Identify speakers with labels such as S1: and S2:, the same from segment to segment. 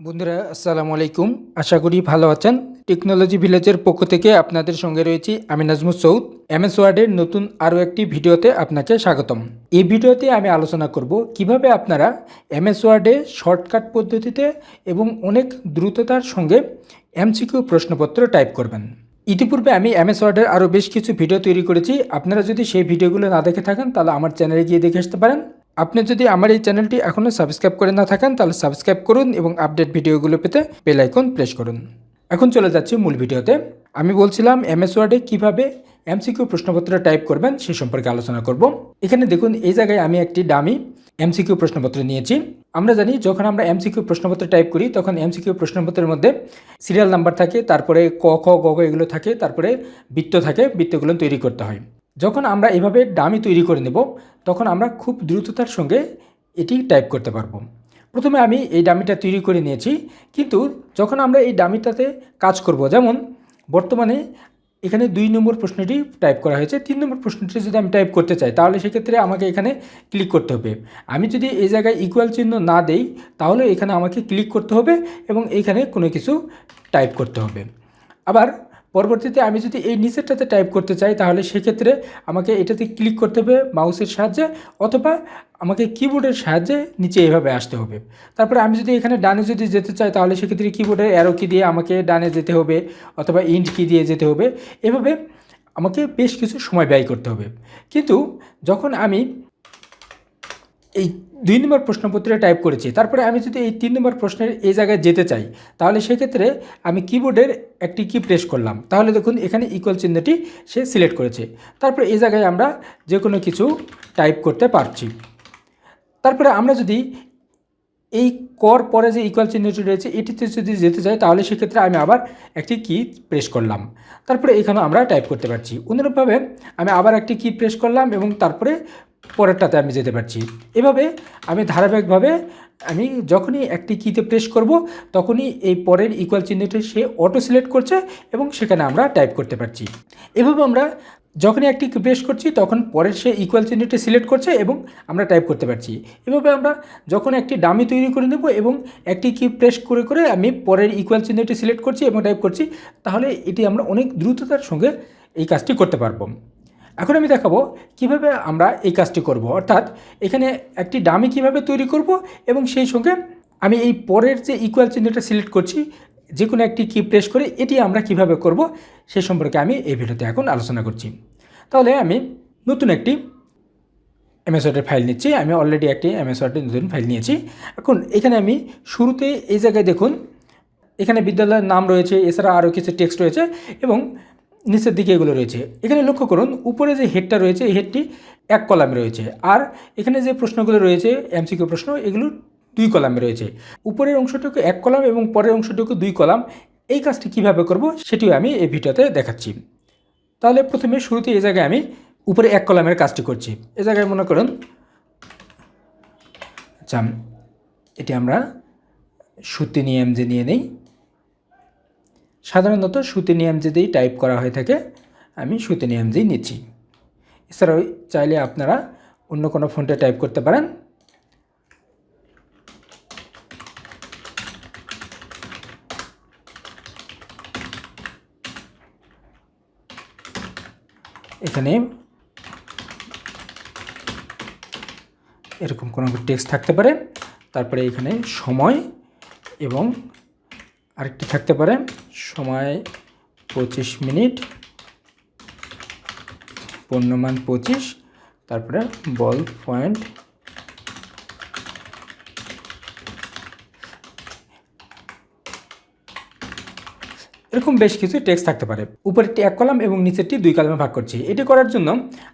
S1: বন্ধুরা, আসসালামু আলাইকুম। আশা করি ভালো আছেন। টেকনোলজি ভিলেজের পক্ষ থেকে আপনাদের সঙ্গে রয়েছি আমি নাজমুস সৌদ। এমএস ওয়ার্ডের নতুন আরও একটি ভিডিওতে আপনাকে স্বাগতম। এই ভিডিওতে আমি আলোচনা করব কীভাবে আপনারা এমএস ওয়ার্ডে শর্টকাট পদ্ধতিতে এবং অনেক দ্রুততার সঙ্গে এমসিকিউ প্রশ্নপত্র টাইপ করবেন। ইতিপূর্বে আমি এমএস ওয়ার্ডের আরও বেশ কিছু ভিডিও তৈরি করেছি। আপনারা যদি সেই ভিডিওগুলো না দেখে থাকেন, তাহলে আমার চ্যানেলে গিয়ে দেখে আসতে পারেন। আপনি যদি আমার এই চ্যানেলটি এখনও সাবস্ক্রাইব করে না থাকেন, তাহলে সাবস্ক্রাইব করুন এবং আপডেট ভিডিওগুলো পেতে বেল আইকন প্রেস করুন। এখন চলে যাচ্ছি মূল ভিডিওতে। আমি বলছিলাম এমএস ওয়ার্ডে কীভাবে এমসিকিউ প্রশ্নপত্র টাইপ করবেন সে সম্পর্কে আলোচনা করব। এখানে দেখুন, এই জায়গায় আমি একটি ডামি এমসিকিউ প্রশ্নপত্র নিয়েছি। আমরা জানি, যখন আমরা এমসিকিউ প্রশ্নপত্র টাইপ করি, তখন এমসিকিউ প্রশ্নপত্রের মধ্যে সিরিয়াল নাম্বার থাকে, তারপরে ক, খ, গ ঘ এগুলো থাকে, তারপরে বৃত্ত থাকে, বৃত্তগুলো তৈরি করতে হয়। যখন আমরা এভাবে ডামি তৈরি করে নেব তখন আমরা খুব দ্রুততার সঙ্গে এটি টাইপ করতে পারব। প্রথমে আমি এই ডামিটা তৈরি করে নিয়েছি, কিন্তু যখন আমরা এই ডামিটাতে কাজ করব, যেমন বর্তমানে এখানে দুই নম্বর প্রশ্নটি টাইপ করা হয়েছে, তিন নম্বর প্রশ্নটি যদি আমি টাইপ করতে চাই, তাহলে সেক্ষেত্রে আমাকে এখানে ক্লিক করতে হবে। আমি যদি এই জায়গায় ইকুয়াল চিহ্ন না দেই, তাহলে এখানে আমাকে ক্লিক করতে হবে এবং এইখানে কোনো কিছু টাইপ করতে হবে। আবার পরবর্তীতে আমি যদি এই নিচেরটাতে টাইপ করতে চাই, তাহলে সেক্ষেত্রে আমাকে এটাতে ক্লিক করতে হবে মাউসের সাহায্যে অথবা আমাকে কিবোর্ডের সাহায্যে নিচে এভাবে আসতে হবে। তারপরে আমি যদি এখানে ডানে যদি যেতে চাই, তাহলে সেক্ষেত্রে কিবোর্ডের অ্যারো কি দিয়ে আমাকে ডানে যেতে হবে অথবা ইন্ট কি দিয়ে যেতে হবে। এভাবে আমাকে বেশ কিছু সময় ব্যয় করতে হবে। কিন্তু যখন আমি এই দুই নম্বর প্রশ্নপত্রে টাইপ করেছি। তারপরে আমি যদি এই তিন নম্বর প্রশ্নের এই জায়গায় যেতে চাই, তাহলে সেক্ষেত্রে আমি কিবোর্ডের একটি কি প্রেস করলাম। তাহলে দেখুন, এখানে ইকুয়াল চিহ্নটি সে সিলেক্ট করেছে। তারপরে এই জায়গায় আমরা যে কোনো কিছু টাইপ করতে পারছি। তারপরে আমরা যদি এই কর পরে যে ইকুয়াল চিহ্নটি রয়েছে, এটিতে যদি যেতে চাই, তাহলে সেক্ষেত্রে আমি আবার একটি কি প্রেস করলাম। তারপরে এখানে আমরা টাইপ করতে পারছি। অনুরূপভাবে আমি আবার একটি কি প্রেস করলাম এবং তারপরে পরেরটাতে আমি যেতে পারছি। এভাবে আমি ধারাবাহিকভাবে আমি যখনই একটি কিতে প্রেস করব, তখনই এই পরের ইকুয়াল চিহ্নটি সে অটো সিলেক্ট করছে এবং সেখানে আমরা টাইপ করতে পারছি। এভাবে আমরা যখনই একটি প্রেস করছি, তখন পরের সে ইকুয়াল চিহ্নটি সিলেক্ট করছে এবং আমরা টাইপ করতে পারছি। এভাবে আমরা যখন একটি ডামি তৈরি করে নেব এবং একটি কি প্রেস করে করে আমি পরের ইকুয়াল চিহ্নটি সিলেক্ট করছি এবং টাইপ করছি, তাহলে এটি আমরা অনেক দ্রুততার সঙ্গে এই কাজটি করতে পারব। এখন আমি দেখাবো কীভাবে আমরা এই কাজটি করব। অর্থাৎ এখানে একটি ডামি কীভাবে তৈরি করব এবং সেই সঙ্গে আমি এই পরের যে ইকুয়াল চিহ্নটা সিলেক্ট করছি যে কোনো একটি কি প্রেস করে এটি আমরা কীভাবে করব সে সম্পর্কে আমি এই ভিডিওতে এখন আলোচনা করছি। তাহলে আমি নতুন একটি এমএস ওয়ার্ডের ফাইল নিচ্ছি। আমি অলরেডি একটি এমএস ওয়ার্ডের নতুন ফাইল নিয়েছি। এখন এখানে আমি শুরুতে এই জায়গায় দেখুন, এখানে বিদ্যালয়ের নাম রয়েছে, এছাড়া আরও কিছু টেক্সট রয়েছে এবং নিচের দিকে এগুলো রয়েছে। এখানে লক্ষ্য করুন, উপরে যে হেডটা রয়েছে, এই হেডটি এক কলামে রয়েছে। আর এখানে যে প্রশ্নগুলো রয়েছে এমসিকিউ প্রশ্ন, এগুলো দুই কলামে রয়েছে। উপরের অংশটুকু এক কলাম এবং পরের অংশটুকু দুই কলাম। এই কাজটি কীভাবে করব, সেটিও আমি এই ভিডিওতে দেখাচ্ছি। তাহলে প্রথমে শুরুতে এই জায়গায় আমি উপরে এক কলামের কাজটি করছি। এ জায়গায় মনে করুন আচ্ছা এটি আমরা সুতি নিয়ম যে নিয়ে নেই। সাধারণত সুতি নিয়ম যেতেই টাইপ করা হয়ে থাকে, আমি সুতি নিয়ম যেই নিচ্ছি। এছাড়াও চাইলে আপনারা অন্য কোনো ফোনটে টাইপ করতে পারেন। এখানে এরকম কোনো টেক্সট থাকতে পারে। তারপরে এখানে সময় এবং আরেকটি থাকতে পারে। সময় পঁচিশ মিনিট পণ্যমান পঁচিশ, তারপরে বল পয়েন্ট। এরকম বেশ কিছু টেক্সট থাকতে পারে। উপরেরটি এক কলাম এবং নিচেরটি দুই কলামে ভাগ করছি। এটি করার জন্য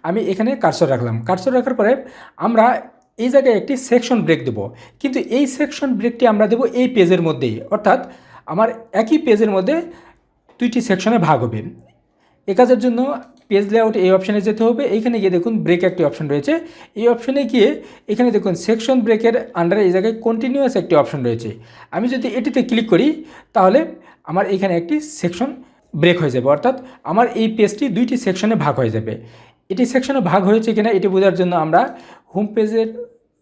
S1: আমি এখানে কার্সর রাখলাম। কার্সর রাখার পরে আমরা এই জায়গায় একটি সেকশন ব্রেক দেবো। কিন্তু এই সেকশন ব্রেকটি আমরা দেবো এই পেজের মধ্যেই। অর্থাৎ আমার একই পেজের মধ্যে দুইটি সেকশনে ভাগ হবে। এ কাজের জন্য পেজ লেআউট এই অপশানে যেতে হবে। এইখানে গিয়ে দেখুন ব্রেক একটি অপশন রয়েছে। এই অপশানে গিয়ে এখানে দেখুন সেকশন ব্রেকের আন্ডারে এই জায়গায় কন্টিনিউয়াস একটি অপশন রয়েছে। আমি যদি এটিতে ক্লিক করি, তাহলে আমার এখানে একটি সেকশন ব্রেক হয়ে যাবে। অর্থাৎ আমার এই পেজটি দুইটি সেকশনে ভাগ হয়ে যাবে। এটি সেকশনে ভাগ হয়েছে কিনা, এটি বোঝার জন্য আমরা হোম পেজের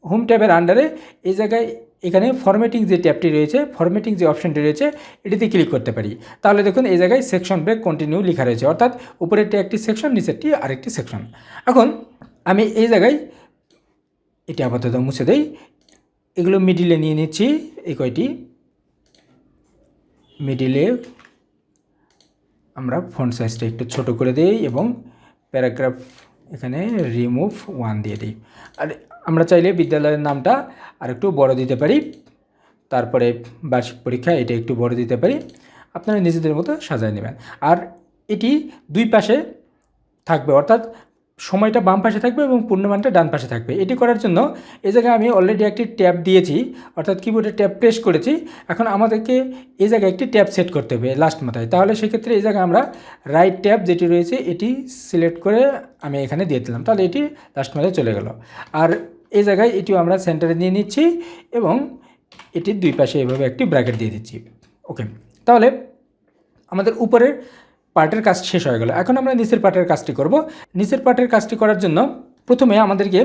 S1: হোম ট্যাবের আন্ডারে এই জায়গায় এখানে ফরম্যাটিং যে ট্যাবটি রয়েছে ফরম্যাটিং যে অপশানটি রয়েছে, এটিতে ক্লিক করতে পারি। তাহলে দেখুন, এই জায়গায় সেকশন ব্রেক কন্টিনিউ লেখা রয়েছে। অর্থাৎ উপরেরটি একটি সেকশন নিচেরটি আরেকটি সেকশন এখন আমি এই জায়গায় এটি আপাতত মুছে দেই। এগুলো মিডিলে নিয়ে নিচ্ছি, এই কয়টি? মিডিলে আমরা ফন্ট সাইজটা একটু ছোট করে দিই এবং প্যারাগ্রাফ এখানে রিমুভ ওয়ান দিয়ে দিই। আর আমরা চাইলে বিদ্যালয়ের নামটা আর একটু বড় দিতে পারি। তারপরে বার্ষিক পরীক্ষা, এটা একটু বড় দিতে পারি। আপনারা নিজেদের মতো সাজায় নেবেন। আর এটি দুই পাশে থাকবে, অর্থাৎ সময়টা বাম পাশে থাকবে এবং পূর্ণমানটা ডান পাশে থাকবে। এটি করার জন্য এই জায়গায় আমি অলরেডি একটি ট্যাব দিয়েছি, অর্থাৎ কিবোর্ডে ট্যাব প্রেস করেছি। এখন আমাদেরকে এই জায়গায় একটি ট্যাব সেট করতে হবে লাস্ট মাথায়। তাহলে সেক্ষেত্রে এই জায়গায় আমরা রাইট ট্যাব যেটি রয়েছে, এটি সিলেক্ট করে আমি এখানে দিয়ে দিলাম। তাহলে এটি লাস্ট মাথায় চলে গেল। আর এই জায়গায় এটিও আমরা সেন্টারে নিয়ে নিচ্ছি এবং এটির দুই পাশে এভাবে একটি ব্র্যাকেট দিয়ে দিচ্ছি। ওকে তাহলে আমাদের উপরের পার্টের কাজ শেষ হয়ে গেল। এখন আমরা নিচের পার্টের কাজটি করব। নিচের পার্টের কাজটি করার জন্য প্রথমে আমাদেরকে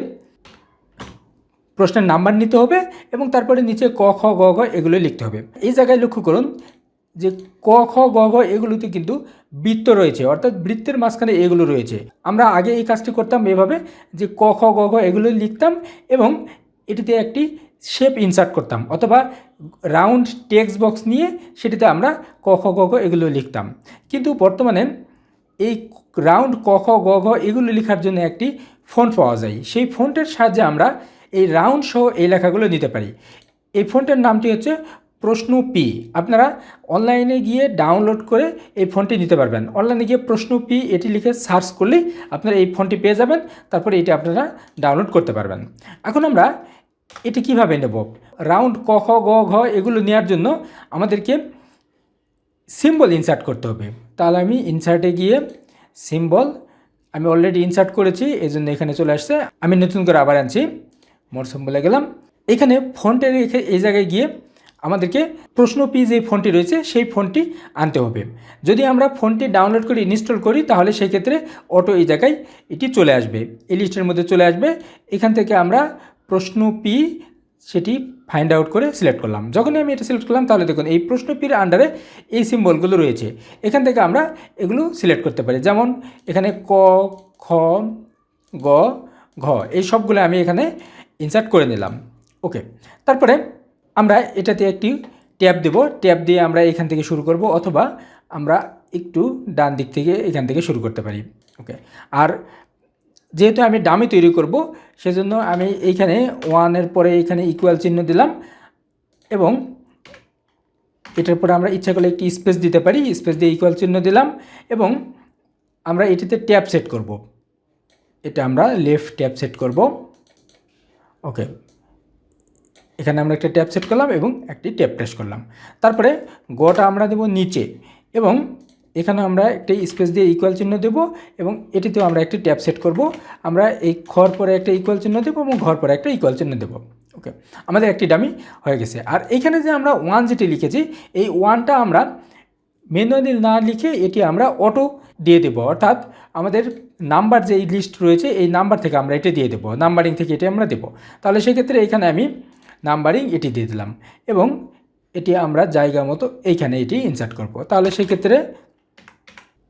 S1: প্রশ্নের নাম্বার নিতে হবে এবং তারপরে নিচে ক, খ, গ ঘ এগুলো লিখতে হবে। এই জায়গায় লক্ষ্য করুন যে ক, খ, গ, ঘ এগুলোতে কিন্তু বৃত্ত রয়েছে, অর্থাৎ বৃত্তের মাঝখানে এগুলো রয়েছে। আমরা আগে এই কাজটি করতাম এভাবে যে ক, খ, গ, ঘ এগুলো লিখতাম এবং এটিতে একটি শেপ ইনসার্ট করতাম অথবা রাউন্ড টেক্সট বক্স নিয়ে সেটিতে আমরা ক, খ, গ, ঘ এগুলো লিখতাম। কিন্তু বর্তমানে এই রাউন্ড ক, খ, গ, ঘ এগুলো লেখার জন্য একটি ফন্ট পাওয়া যায়। সেই ফন্টের সাহায্যে আমরা এই রাউন্ড সহ এই লেখাগুলো নিতে পারি। এই ফন্টের নামটি হচ্ছে প্রশ্ন পি আপনারা অনলাইনে গিয়ে ডাউনলোড করে এই ফোনটি নিতে পারবেন। অনলাইনে গিয়ে প্রশ্ন পি এটি লিখে সার্চ করলেই আপনারা এই ফোনটি পেয়ে যাবেন, তারপরে এটি আপনারা ডাউনলোড করতে পারবেন। এখন আমরা এটি কীভাবে নেব? রাউন্ড ক, খ, গ, ঘ, এগুলো নেওয়ার জন্য আমাদেরকে সিম্বল ইনসার্ট করতে হবে। তাহলে আমি ইনসার্টে গিয়ে সিম্বল আমি অলরেডি ইনসার্ট করেছি এই জন্য এখানে চলে আসছে। আমি নতুন করে আবার আনছি, মোর সিম্বলে গেলাম। এখানে ফন্টের রেখে এই জায়গায় গিয়ে আমাদেরকে প্রশ্ন পি যে ফোনটি রয়েছে, সেই ফোনটি আনতে হবে। যদি আমরা ফোনটি ডাউনলোড করে ইনস্টল করি, তাহলে সেই ক্ষেত্রে অটো এই জায়গায় এটি চলে আসবে। এই লিস্টের মধ্যে চলে আসবে। এখান থেকে আমরা প্রশ্ন পি সেটি ফাইন্ড আউট করে সিলেক্ট করলাম। যখনই আমি এটা সিলেক্ট করলাম, তাহলে দেখুন, এই প্রশ্ন পির আন্ডারে এই সিম্বলগুলো রয়েছে। এখান থেকে আমরা এগুলো সিলেক্ট করতে পারি। যেমন এখানে ক, খ, গ, ঘ, এই সবগুলো আমি এখানে ইনসার্ট করে নিলাম। ওকে তারপরে আমরা এটাতে একটি ট্যাব দেব। ট্যাব দিয়ে আমরা এখান থেকে শুরু করব অথবা আমরা একটু ডান দিক থেকে এখান থেকে শুরু করতে পারি। ওকে। আর যেহেতু আমি ডামি তৈরি করব, সেজন্য আমি এইখানে ওয়ানের পরে এখানে ইকুয়াল চিহ্ন দিলাম এবং এটার পরে আমরা ইচ্ছা করলে একটি স্পেস দিতে পারি। স্পেস দিয়ে ইকুয়াল চিহ্ন দিলাম এবং আমরা এটিতে ট্যাব সেট করব। এটা আমরা লেফট ট্যাব সেট করব। ওকে। এখানে আমরা একটা ট্যাপ সেট করলাম এবং একটি ট্যাপ প্রেস করলাম। তারপরে গটা আমরা দেব নিচে এবং এখানে আমরা একটি স্পেস দিয়ে ইকুয়াল চিহ্ন দেব এবং এটিতেও আমরা একটি ট্যাপ সেট করব। আমরা এই ঘর পরে একটা ইকুয়াল চিহ্ন দেবো এবং ঘর পরে একটা ইকুয়াল চিহ্ন দেবো। ওকে আমাদের একটি ডামি হয়ে গেছে। আর এইখানে যে আমরা ওয়ান যেটি লিখেছি, এই ওয়ানটা আমরা ম্যানুয়ালি না লিখে এটি আমরা অটো দিয়ে দেবো। অর্থাৎ আমাদের নাম্বার যে লিস্ট রয়েছে, এই নাম্বার থেকে আমরা এটা দিয়ে দেবো। নাম্বারিং থেকে এটি আমরা দেবো। তাহলে সেক্ষেত্রে এখানে আমি নাম্বারিং এটি দিয়ে দিলাম এবং এটি আমরা জায়গা মতো এইখানে এটি ইনসার্ট করব। তাহলে সেক্ষেত্রে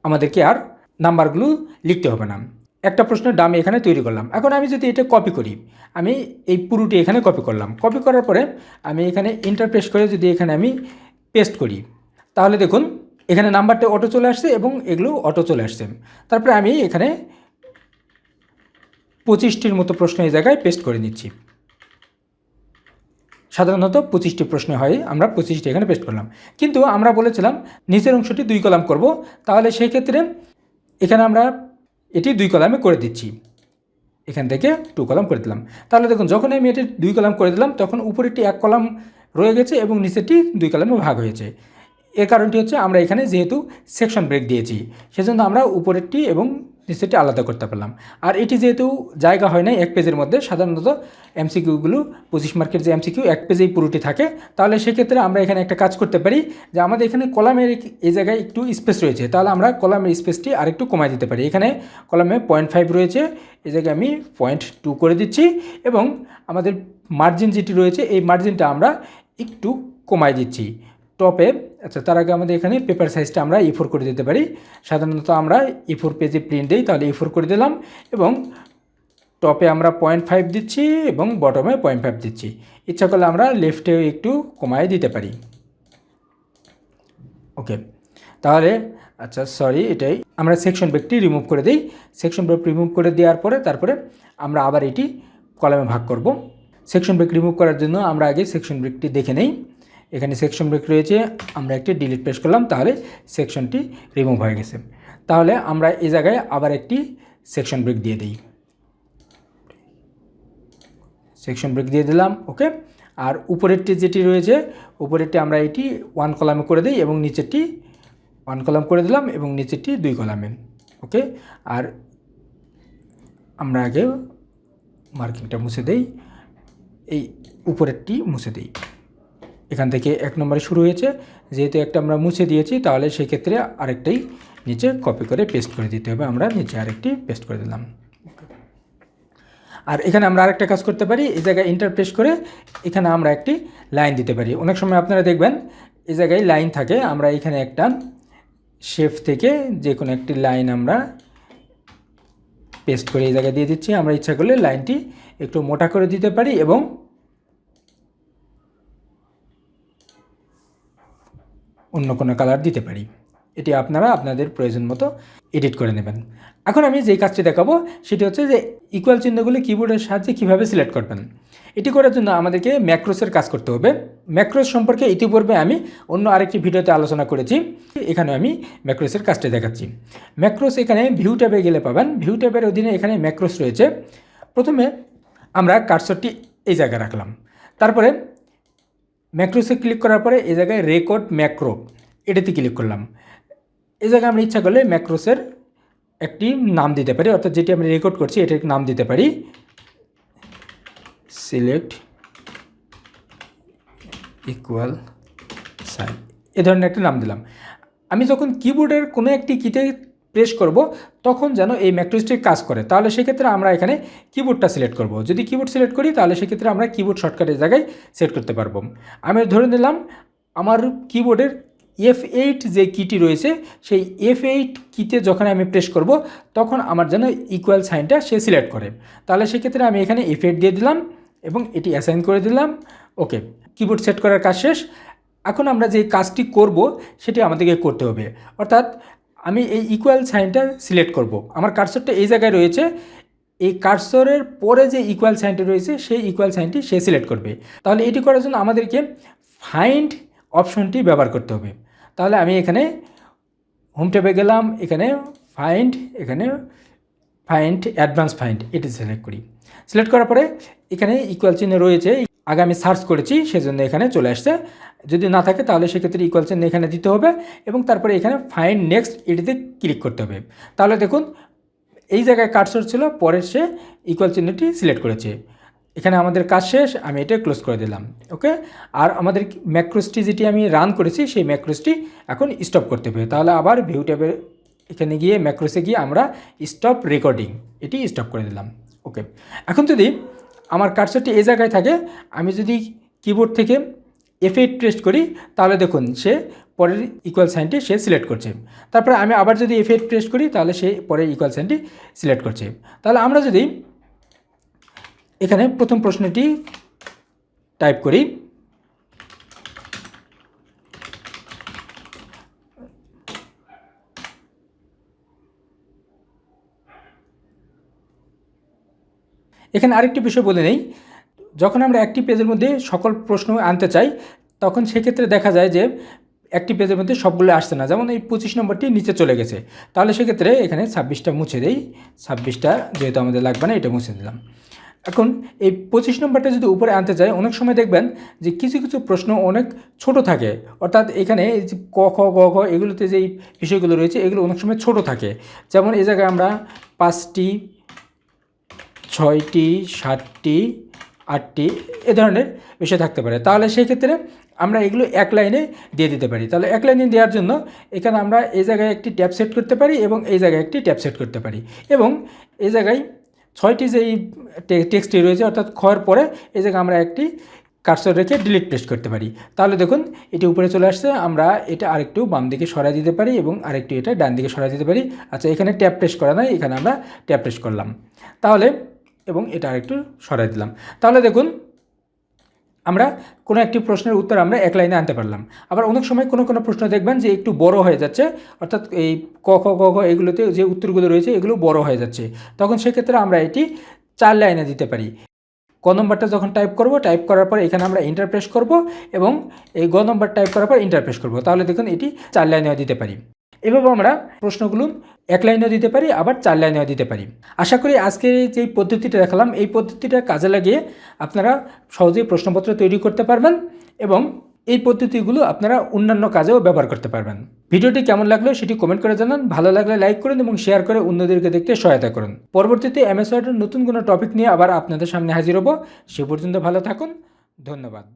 S1: আমাদেরকে আর নাম্বারগুলো লিখতে হবে না। একটা প্রশ্নের ডামি এখানে তৈরি করলাম। এখন আমি যদি এটা কপি করি, আমি এই পুরোটি এখানে কপি করলাম। কপি করার পরে আমি এখানে ইন্টারপ্রেস করে যদি এখানে আমি পেস্ট করি, তাহলে দেখুন এখানে নাম্বারটা অটো চলে আসছে এবং এগুলো অটো চলে আসছে। তারপরে আমি এখানে পঁচিশটির মতো প্রশ্ন এই জায়গায় পেস্ট করে নিচ্ছি। সাধারণত পঁচিশটি প্রশ্ন হয়, আমরা পঁচিশটি এখানে পেস্ট করলাম। কিন্তু আমরা বলেছিলাম নিচের অংশটি দুই কলাম করব, তাহলে সেই ক্ষেত্রে এখানে আমরা এটি দুই কলামে করে দিচ্ছি। এখান থেকে টু কলাম করে দিলাম। তাহলে দেখুন, যখন আমি এটি দুই কলাম করে দিলাম, তখন উপরেরটি এক কলাম রয়ে গেছে এবং নিচেরটি দুই কলামে ভাগ হয়েছে। এর কারণটি হচ্ছে আমরা এখানে যেহেতু সেকশন ব্রেক দিয়েছি, সেজন্য আমরা উপরেরটি এবং নিচেরটি আলাদা করতে পারলাম। আর এটি যেহেতু জায়গা হয় না এক পেজের মধ্যে, সাধারণত এমসিকিউগুলো, পঁচিশ মার্কের যে এমসিকিউ, এক পেজেই পুরোটি থাকে। তাহলে সেক্ষেত্রে আমরা এখানে একটা কাজ করতে পারি যে আমাদের এখানে কলামের এই জায়গায় একটু স্পেস রয়েছে। তাহলে আমরা কলামের স্পেসটি আরেকটু কমায় দিতে পারি। এখানে কলামে পয়েন্ট ফাইভ রয়েছে, এই জায়গায় আমি পয়েন্ট টু করে দিচ্ছি এবং আমাদের মার্জিন যেটি রয়েছে, এই মার্জিনটা আমরা একটু কমাই দিচ্ছি। টপে আচ্ছা তার আগে আমাদের এখানে পেপার সাইজটা আমরা ই করে দিতে পারি। সাধারণত আমরা ই ফোর পেজে প্রিন্ট দিই, তাহলে ই করে দিলাম এবং টপে আমরা পয়েন্ট ফাইভ দিচ্ছি এবং বটমে পয়েন্ট ফাইভ দিচ্ছি। ইচ্ছা করলে আমরা লেফটে একটু কমায় দিতে পারি। ওকে তাহলে আচ্ছা সরি এটাই। আমরা সেকশন ব্রেকটি রিমুভ করে দিই। সেকশন ব্রেক রিমুভ করে দেওয়ার পরে তারপরে আমরা আবার এটি কলামে ভাগ করব। সেকশন ব্রেক রিমুভ করার জন্য আমরা আগে সেকশন ব্রেকটি দেখে নেই। এখানে সেকশন ব্রেক রয়েছে, আমরা একটি ডিলিট প্রেস করলাম, তাহলে সেকশনটি রিমুভ হয়ে গেছে। তাহলে আমরা এই জায়গায় আবার একটি সেকশন ব্রেক দিয়ে দিই। সেকশন ব্রেক দিয়ে দিলাম ওকে আর উপরেরটি যেটি রয়েছে, উপরেরটি আমরা এটি ওয়ান কলামে করে দিই এবং নিচেরটি ওয়ান কলাম করে দিলাম এবং নিচেরটি দুই কলামে ওকে আর আমরা আগে মার্কিংটা মুছে দেই, এই উপরেরটি মুছে দিই। এখান থেকে এক নম্বরে শুরু হয়েছে। যেহেতু একটা আমরা মুছে দিয়েছি, তাহলে সেক্ষেত্রে আরেকটাই নিচে কপি করে পেস্ট করে দিতে হবে। আমরা নিচে আরেকটি পেস্ট করে দিলাম। আর এখানে আমরা আরেকটা কাজ করতে পারি, এই জায়গায় ইন্টারপ্রেস করে এখানে আমরা একটি লাইন দিতে পারি। অনেক সময় আপনারা দেখবেন, এই জায়গায় লাইন থাকে। আমরা এখানে একটা শেফ থেকে যে কোনো একটি লাইন আমরা পেস্ট করে এই জায়গায় দিয়ে দিচ্ছি। আমরা ইচ্ছা করলে লাইনটি একটু মোটা করে দিতে পারি এবং অন্য কোনো কালার দিতে পারি। এটি আপনারা আপনাদের প্রয়োজন মতো এডিট করে নেবেন। এখন আমি যেই কাজটি দেখাবো, সেটি হচ্ছে যে ইকুয়াল চিহ্নগুলি কিবোর্ডের সাহায্যে কীভাবে সিলেক্ট করবেন। এটি করার জন্য আমাদেরকে ম্যাক্রোসের কাজ করতে হবে। ম্যাক্রোস সম্পর্কে ইতিপূর্বে আমি অন্য আরেকটি ভিডিওতে আলোচনা করেছি। এখানে আমি ম্যাক্রোসের কাজটি দেখাচ্ছি। ম্যাক্রোস এখানে ভিউ ট্যাবে গেলে পাবেন। ভিউ ট্যাবের অধীনে এখানে ম্যাক্রোস রয়েছে। প্রথমে আমরা কার্সরটি এই জায়গায় রাখলাম। তারপরে ম্যাক্রোসে ক্লিক করার পরে এই জায়গায় রেকর্ড ম্যাক্রো, এটাতে ক্লিক করলাম। এই জায়গায় আমরা ইচ্ছা করলে ম্যাক্রোসের একটি নাম দিতে পারি, অর্থাৎ যেটি আমি রেকর্ড করছি এটার নাম দিতে পারি। সিলেক্ট ইকুয়াল সাইন, এ ধরনের একটা নাম দিলাম। আমি যখন কিবোর্ডের কোনো একটি কিতে প্রেস করব, তখন যেন এই ম্যাক্রোসটি কাজ করে। তাহলে সেক্ষেত্রে আমরা এখানে কিবোর্ডটা সিলেক্ট করব। যদি কিবোর্ড সিলেক্ট করি, তাহলে সেক্ষেত্রে আমরা কিবোর্ড শর্টকাটের জায়গায় সেট করতে পারব। আমি ধরে নিলাম, আমার কিবোর্ডের এফ এইট যে কিটি রয়েছে, সেই এফ এইট কিতে যখন আমি প্রেস করব, তখন আমার যেন ইকুয়াল সাইনটা সে সিলেক্ট করে। তাহলে সেক্ষেত্রে আমি এখানে এফ এইট দিয়ে দিলাম এবং এটি অ্যাসাইন করে দিলাম। ওকে কিবোর্ড সেট করার কাজ শেষ। এখন আমরা যে কাজটি করব, সেটি আমাদেরকে করতে হবে। অর্থাৎ আমি এই ইকুয়াল সাইনটা সিলেক্ট করব। আমার কার্সরটা এই জায়গায় রয়েছে। এই কার্সরের পরে যে ইকুয়াল সাইনটি রয়েছে, সেই ইকুয়াল সাইনটি সে সিলেক্ট করবে। তাহলে এটি করার জন্য আমাদেরকে ফাইন্ড অপশনটি ব্যবহার করতে হবে। তাহলে আমি এখানে হোম গেলাম, এখানে ফাইন্ড এখানে ফাইন্ড অ্যাডভান্স ফাইন্ড এটি সিলেক্ট করি। সিলেক্ট করার পরে এখানে ইকুয়াল চিহ্ন রয়েছে। আগে আমি সার্চ করেছি, সেজন্য এখানে চলে আসছে। যদি না থাকে তাহলে সেক্ষেত্রে ইকুয়াল চিহ্ন এখানে দিতে হবে এবং তারপরে এখানে ফাইন্ড নেক্সট এটিতে ক্লিক করতে হবে। তাহলে দেখুন, এই জায়গায় কাটসর ছিল পরের সে ইকুয়াল চিহ্নটি সিলেক্ট করেছে। এখানে আমাদের কাজ শেষ, আমি এটা ক্লোজ করে দিলাম ওকে আর আমাদের ম্যাক্রোসটি যেটি আমি রান করেছি, সেই ম্যাক্রোসটি এখন স্টপ করতে হবে। তাহলে আবার ভিউ ট্যাবের এখানে গিয়ে ম্যাক্রোসে গিয়ে আমরা স্টপ রেকর্ডিং এটি স্টপ করে দিলাম ওকে এখন যদি আমার কার্সারটি এই জায়গায় থাকে, আমি যদি কিবোর্ড থেকে এফ প্রেস করি, তাহলে দেখুন সে পরের ইকুয়াল সাইনটি সে সিলেক্ট করছে। তারপরে আমি আবার যদি এফ প্রেস করি, তাহলে সে পরের ইকুয়াল সাইনটি সিলেক্ট করছে। তাহলে আমরা যদি এখানে প্রথম প্রশ্নটি টাইপ করি। এখানে আরেকটি বিষয় বলে নেই। যখন আমরা একটি পেজের মধ্যে সকল প্রশ্ন আনতে চাই, তখন সেক্ষেত্রে দেখা যায় যে একটি পেজের মধ্যে সবগুলো আসছে না। যেমন এই পঁচিশ নম্বরটি নিচে চলে গেছে। তাহলে সেক্ষেত্রে এখানে ছাব্বিশটা মুছে দেই। ছাব্বিশটা যেহেতু আমাদের লাগবে না, এটা মুছে দিলাম। এখন এই পঁচিশ নম্বরটা যদি উপরে আনতে চাই, অনেক সময় দেখবেন যে কিছু কিছু প্রশ্ন অনেক ছোট থাকে। অর্থাৎ এখানে এই ক, খ, গ, ঘ, এগুলোতে যেই বিষয়গুলো রয়েছে, এগুলো অনেক সময় ছোট থাকে। যেমন এই জায়গায় আমরা পাঁচটি, ছয়টি, সাতটি আটটি এ ধরনের বিষয় থাকতে পারে। তাহলে সেই ক্ষেত্রে আমরা এগুলো এক লাইনে দিয়ে দিতে পারি। তাহলে এক লাইনে দেওয়ার জন্য এখানে আমরা এই জায়গায় একটি ট্যাপ সেট করতে পারি এবং এই জায়গায় একটি ট্যাপ সেট করতে পারি এবং এই জায়গায় ছয়টি যে এই টেক্সটটি রয়েছে অর্থাৎ খয়ের পরে এই জায়গায় আমরা একটি কার্সর রেখে ডিলিট প্রেস করতে পারি। তাহলে দেখুন, এটি উপরে চলে আসছে। আমরা এটা আরেকটু বাম দিকে সরাই দিতে পারি এবং আরেকটু এটা ডান দিকে সরাই দিতে পারি। আচ্ছা এখানে ট্যাপ প্রেস করা নাই, এখানে আমরা ট্যাপ প্রেস করলাম। তাহলে এবং এটা আরেকটু সরাই দিলাম। তাহলে দেখুন, আমরা কোনো একটি প্রশ্নের উত্তর আমরা এক লাইনে আনতে পারলাম। আবার অনেক সময় কোনো কোনো প্রশ্ন দেখবেন যে একটু বড় হয়ে যাচ্ছে, অর্থাৎ এই ক, খ খ এগুলোতে যে উত্তরগুলো রয়েছে এগুলো বড় হয়ে যাচ্ছে। তখন সেক্ষেত্রে আমরা এটি চার লাইনে দিতে পারি। ক নম্বরটা যখন টাইপ করব টাইপ করার পর এখানে আমরা ইন্টারপ্রেস করব এবং এই গ নম্বর টাইপ করার পর ইন্টারপ্রেস করব। তাহলে দেখুন, এটি চার লাইনেও দিতে পারি। এভাবে আমরা প্রশ্নগুলো এক লাইনেও দিতে পারি, আবার চার লাইনেও দিতে পারি। আশা করি আজকের যে পদ্ধতিটা দেখালাম, এই পদ্ধতিটা কাজে লাগিয়ে আপনারা সহজেই প্রশ্নপত্র তৈরি করতে পারবেন এবং এই পদ্ধতিগুলো আপনারা অন্যান্য কাজেও ব্যবহার করতে পারবেন। ভিডিওটি কেমন লাগল সেটি কমেন্ট করে জানান, ভালো লাগলে লাইক করুন এবং শেয়ার করে অন্যদেরকে দেখতে সহায়তা করুন। পরবর্তীতে এমএস ওয়ার্ডের নতুন কোনো টপিক নিয়ে আবার আপনাদের সামনে হাজির হব। সে পর্যন্ত ভালো থাকুন, ধন্যবাদ।